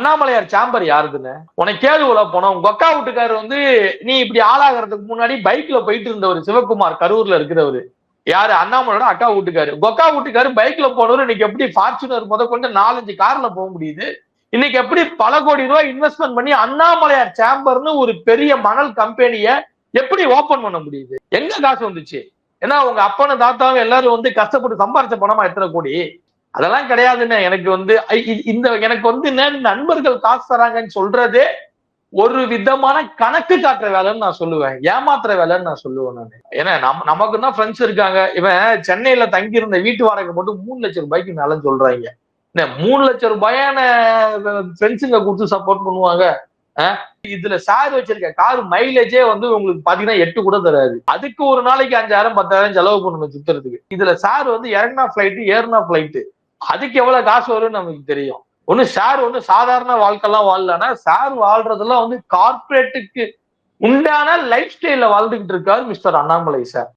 அண்ணாமலையார் சாம்பர் யாருதுன்னு? உனக்கு கேதுவுல போனோம். உங்க அக்கா வீட்டுக்காரர் வந்து நீ இப்படி ஆளாகிறதுக்கு முன்னாடி பைக்ல போயிட்டு இருந்தவர் சிவகுமார் கரூர்ல இருக்கிறவரு. யாரு? அண்ணாமலையோட அக்கா வீட்டுக்காரு. கொக்கா வீட்டுக்காரு பைக்ல போனவர் இன்னைக்கு எப்படி ஃபார்ச்சுனர் முத கொண்டு நாலஞ்சு கார்ல போக முடியுது? இன்னைக்கு எப்படி பல கோடி ரூபாய் இன்வெஸ்ட்மெண்ட் பண்ணி அண்ணாமலையார் சாம்பர்னு ஒரு பெரிய மணல் கம்பெனிய எப்படி ஓபன் பண்ண முடியுது? எங்க காசு வந்துச்சு? ஏன்னா உங்க அப்பனும் தாத்தாவும் எல்லாரும் வந்து கஷ்டப்பட்டு சம்பாரிச்ச பணமா எத்தனை கோடி அதெல்லாம் கிடையாதுன்னு எனக்கு வந்து இந்த எனக்கு வந்து என்ன நண்பர்கள் காசு தராங்கன்னு சொல்றதே ஒரு விதமான கணக்கு காட்டுற வேலைன்னு நான் சொல்லுவேன். ஏமாத்துற வேலைன்னு நான் சொல்லுவேன் நான். ஏன்னா நம்ம நமக்கு தான் ஃப்ரெண்ட்ஸ் இருக்காங்க. இவன் சென்னையில தங்கி இருந்த வீட்டு வாடகை மட்டும் மூணு லட்சம் ரூபாய்க்கு மேலன்னு சொல்றாங்க. என்ன மூணு லட்சம் ரூபாயான ஃப்ரெண்ட்ஸுங்க கொடுத்து சப்போர்ட் பண்ணுவாங்க. இதுல சார் வச்சிருக்க கார் மைலேஜே வந்து உங்களுக்கு பாத்தீங்கன்னா எட்டு கூட தராது. அதுக்கு ஒரு நாளைக்கு அஞ்சாயிரம் பத்தாயிரம் செலவு பண்ணணும் சுத்துறதுக்கு. இதுல சார் வந்து இறங்கினா ஃபிளைட்டு ஏறினா ஃபிளைட்டு அதுக்கு எவ்வளவு காசு வரும்னு நமக்கு தெரியும். ஒண்ணு சார் ஒண்ணு சாதாரண வாழ்க்கைலாம் வாழலன்னா சார் வாழ்றதெல்லாம் வந்து கார்ப்பரேட்டுக்கு உண்டான லைஃப் ஸ்டைல வாழ்ந்துகிட்டு இருக்காரு மிஸ்டர் அண்ணாமலை சார்